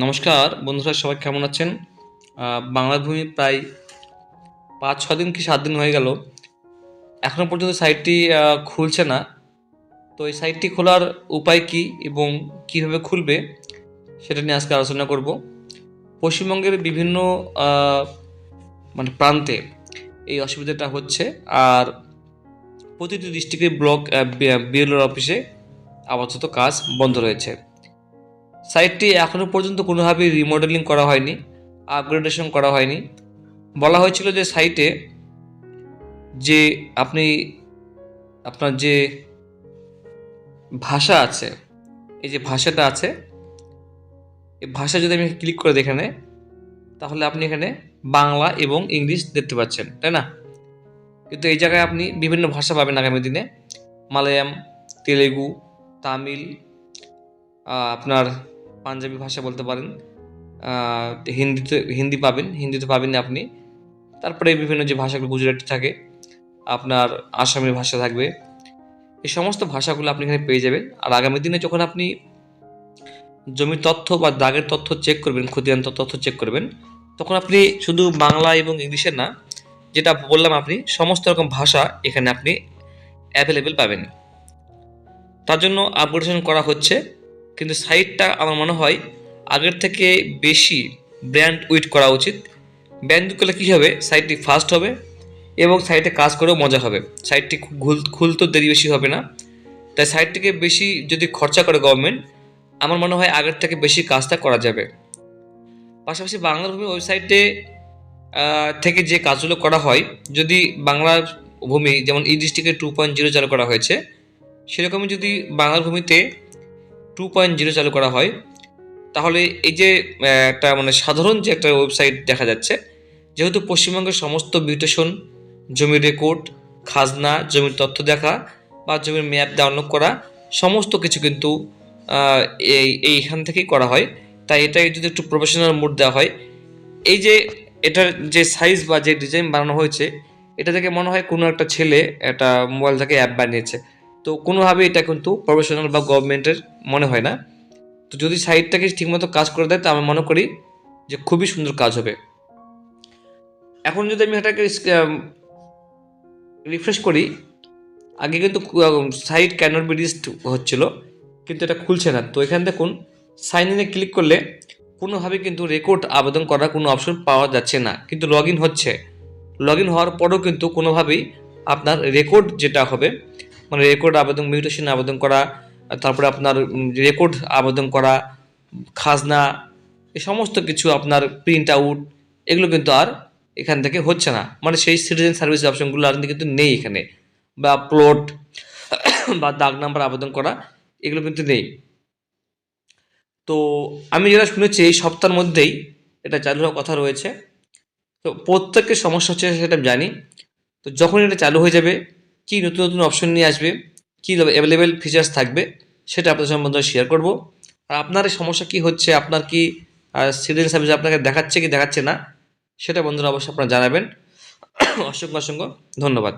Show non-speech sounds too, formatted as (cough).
নমস্কার, বন্ধুরা সবাই কেমন আছেন? বাংলা ভূমি প্রায় পাঁচ ছ দিন কি সাত দিন হয়ে গেল। এখনও পর্যন্ত সাইটটি খুলছে না। তো এই সাইটটি খোলার উপায় কি এবং কীভাবে খুলবে, সেটা নিয়ে আজকে আলোচনা করব। পশ্চিমবঙ্গের বিভিন্ন মানে প্রান্তে এই অসুবিধাটা হচ্ছে আর প্রতিটি ডিস্ট্রিক্টের ব্লক বিএলওর অফিসে আপাতত কাজ বন্ধ রয়েছে। সাইটটি এখনও পর্যন্ত কোনোভাবেই রিমডেলিং করা হয়নি আপগ্রেডেশন করা হয়নি। বলা হয়েছিল যে সাইটে যে আপনি, আপনার যে ভাষা আছে, এই যে ভাষাটা আছে, এই ভাষা যদি আমি ক্লিক করে এখানে তাহলে আপনি এখানে বাংলা এবং ইংলিশ দেখতে পাচ্ছেন, তাই না? কিন্তু এই জায়গায় আপনি বিভিন্ন ভাষা পাবেন আগামী দিনে। মালায়াম তেলেগু, তামিল আপনার পাঞ্জাবি ভাষা বলতে পারেন হিন্দিতে, হিন্দি পাবেন, হিন্দিতে পাবেন আপনি। তারপরে বিভিন্ন যে ভাষাগুলো গুজরাটি থাকে, আপনার আসামি ভাষা থাকবে। এই সমস্ত ভাষাগুলো আপনি এখানে পেয়ে যাবেন। আর আগামী দিনে যখন আপনি জমির তথ্য বা দাগের তথ্য চেক করবেন, খতিয়ান তথ্য চেক করবেন, তখন আপনি শুধু বাংলা এবং ইংলিশের না, যেটা বললাম আপনি, সমস্ত রকম ভাষা এখানে আপনি অ্যাভেলেবেল পাবেন। তার জন্য আপগ্রেডেশন করা হচ্ছে। কিন্তু সাইডটা আমার মনে হয় আগের থেকে বেশি ব্র্যান্ড উইট করা উচিত। ব্র্যান্ড করলে কী হবে? সাইডটি ফাস্ট হবে এবং সাইডে কাজ করেও মজা হবে। সাইডটি খুলতেও দেরি বেশি হবে না। তাই সাইডটিকে বেশি যদি খরচা করে গভর্নমেন্ট আমার মনে হয় আগের থেকে বেশি কাজটা করা যাবে। পাশাপাশি বাংলা ভূমি ওয়েবসাইটে থেকে যে কাজগুলো করা হয়, যদি বাংলা ভূমি, যেমন ই ডিস্ট্রিক্টে টু পয়েন্ট জিরো চালু করা হয়েছে, সেরকমই যদি বাংলা ভূমিতে টু পয়েন্ট জিরো চালু করা হয়। তাহলে এই যে একটা মানে সাধারণ যে একটা ওয়েবসাইট দেখা যাচ্ছে, যেহেতু পশ্চিমবঙ্গের সমস্ত মিউটেশন জমির রেকর্ড খাজনা, জমির তথ্য দেখা বা জমির ম্যাপ ডাউনলোড করা, সমস্ত কিছু কিন্তু এই, এইখান থেকেই করা হয়। তাই এটাই যদি একটু প্রফেশনাল মুড দেওয়া হয়, এই যে এটার যে সাইজ বা যে ডিজাইন বানানো হয়েছে, এটা থেকে মনে হয় কোনো একটা ছেলে একটা মোবাইল থেকে অ্যাপ বানিয়েছে। তো কোনোভাবে এটা কিন্তু প্রফেশনাল বা গভর্নমেন্টের মনে হয় না। তো যদি সাইটটাকে ঠিকমতো কাজ করে দেয়, তো আমি মনে করি যে খুবই সুন্দর কাজ হবে। এখন যদি আমি এটাকে রিফ্রেশ করি, আগে কিন্তু সাইট ক্যানট বি রিস্ট হচ্ছিল, কিন্তু এটা খুলছে না। তো এখানে দেখুন সাইন ইনে ক্লিক করলে কোনোভাবে কিন্তু রেকর্ড আবেদন করার কোনো অপশন পাওয়া যাচ্ছে না। কিন্তু লগ হচ্ছে। লগ হওয়ার পরেও কিন্তু কোনোভাবেই আপনার রেকর্ড যেটা হবে মানে রেকর্ড আবেদন মিউটেশন আবেদন করা তারপরে আপনার রেকর্ড আবেদন করা, খাজনা, এ সমস্ত কিছু আপনার প্রিন্ট আউট এগুলো কিন্তু আর এখান থেকে হচ্ছে না। মানে সেই সিটিজেন সার্ভিস অপশনগুলো আর কিন্তু নেই এখানে। বা প্লট বা দাগ নাম্বার আবেদন করা, এগুলো কিন্তু নেই। তো আমি যেটা শুনেছি, এই সপ্তাহের মধ্যেই এটা চালু হওয়ার কথা রয়েছে। তো প্রত্যেকের সমস্যা হচ্ছে সেটা আমি জানি। তো যখন এটা চালু হয়ে যাবে কী নতুন নতুন অপশন নিয়ে আসবে, কী অ্যাভেলেবেল ফিচার্স থাকবে, সেটা আপনাদের সঙ্গে বন্ধুরা শেয়ার করব। আর আপনার এই সমস্যা কি হচ্ছে, আপনার কি সিডেন সার্ভিস আপনাকে দেখাচ্ছে কি দেখাচ্ছে না, সেটা বন্ধুরা অবশ্যই আপনারা জানাবেন। (coughs) অসংখ্য অসংখ্য ধন্যবাদ।